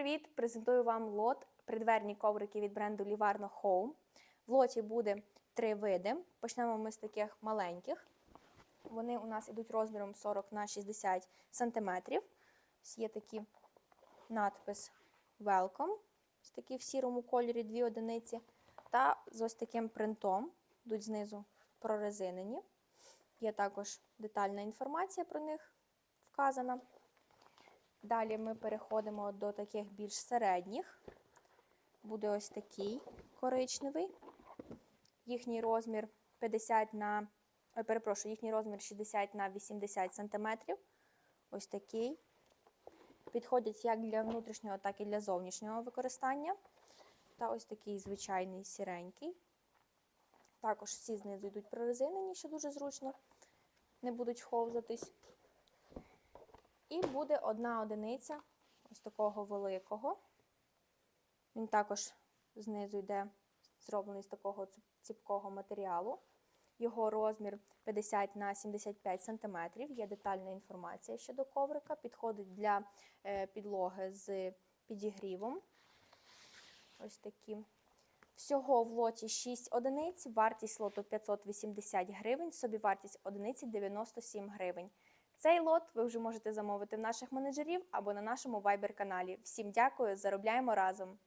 привіт! Презентую вам лот придверні коврики від бренду Livarno Home. В лоті буде три види. Почнемо ми з таких маленьких. Вони у нас ідуть розміром 40 на 60 см. Є такий надпис Welcome. Ось такі в сірому кольорі дві одиниці. Та з ось таким принтом. Йдуть знизу прорезинені. Є також детальна інформація про них вказана. Далі ми переходимо до таких більш середніх. Буде ось такий коричневий. Їхній розмір 50 на, ой, перепрошую, їхній розмір 60 на 80 см. Ось такий. Підходять як для внутрішнього, так і для зовнішнього використання. Та ось такий звичайний сіренький. Також всі знизу йдуть прорезинені, що дуже зручно, не будуть ховзатись. І буде одна одиниця ось такого великого. Він також знизу йде зроблений з такого ціпкого матеріалу. Його розмір 50 на 75 см. Є детальна інформація щодо коврика. Підходить для е, підлоги з підігрівом. Ось такі. Всього в лоті 6 одиниць, вартість лоту 580 гривень, собівартість одиниці 97 гривень. Цей лот ви вже можете замовити в наших менеджерів або на нашому Viber каналі. Всім дякую, заробляємо разом!